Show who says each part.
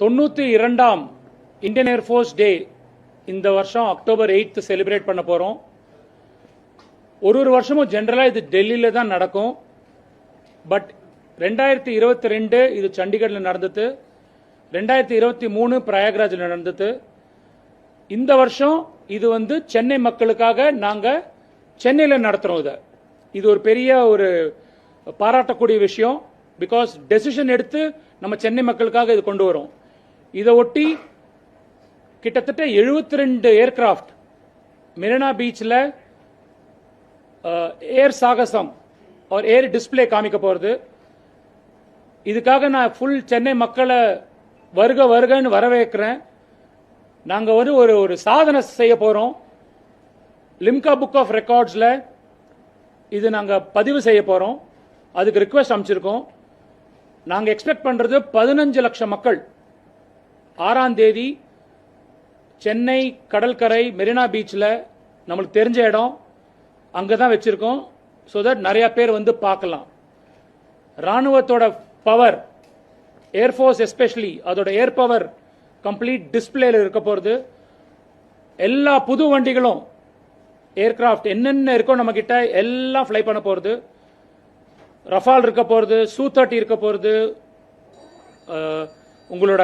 Speaker 1: தொண்ணூற்றி இரண்டாம் Indian air force டே இந்த வருஷம் அக்டோபர் எயித்து செலிப்ரேட் பண்ண போகிறோம் ஒரு ஒரு வருஷமும் ஜென்ரலாக இது டெல்லியில் தான் நடக்கும். பட் ரெண்டாயிரத்தி இருபத்தி ரெண்டு இது சண்டிகரில் நடந்தது. ரெண்டாயிரத்தி இருபத்தி மூணு பிரயாக்ராஜில் நடந்தது. இந்த வருஷம் இது வந்து சென்னை மக்களுக்காக நாங்கள் சென்னையில் நடத்துகிறோம் இதை. இது ஒரு பெரிய ஒரு பாராட்டக்கூடிய விஷயம். பிகாஸ் டெசிஷன் எடுத்து நம்ம சென்னை மக்களுக்காக இது கொண்டு வரோம். இதை ஒட்டி கிட்டத்தட்ட 72 ரெண்டு ஏர்கிராஃப்ட் மெரினா பீச்சில் ஏர் சாகசம் ஒரு ஏர் டிஸ்ப்ளே காமிக்க போகிறது இதுக்காக நான் ஃபுல் சென்னை மக்களை வருக வருகன்னு வரவேற்கிறேன். நாங்கள் வந்து ஒரு ஒரு சாதனை செய்ய போகிறோம் லிம்கா புக் ஆஃப் ரெக்கார்ட்ஸில் இது நாங்கள் பதிவு செய்ய போகிறோம் அதுக்கு ரிக்வெஸ்ட் அமைச்சிருக்கோம். நாங்கள் எக்ஸ்பெக்ட் பண்ணுறது பதினஞ்சு லட்சம் மக்கள். ஆறாம் தேதி சென்னை கடற்கரை மெரினா பீச்சில் நம்மளுக்கு தெரிஞ்ச இடம். அங்கே தான் வச்சுருக்கோம். ஸோ தட் நிறைய பேர் வந்து பார்க்கலாம். ராணுவத்தோட பவர் ஏர்ஃபோர்ஸ் எஸ்பெஷலி அதோட ஏர் பவர் கம்ப்ளீட் டிஸ்பிளேல இருக்க போகிறது எல்லா புது வண்டிகளும் ஏர்கிராஃப்ட் என்னென்ன இருக்கோ நம்ம கிட்ட எல்லாம் ஃப்ளை பண்ண போகிறது ரஃபால் இருக்க போகிறது சூ தேர்ட்டி இருக்க போகிறது உங்களோட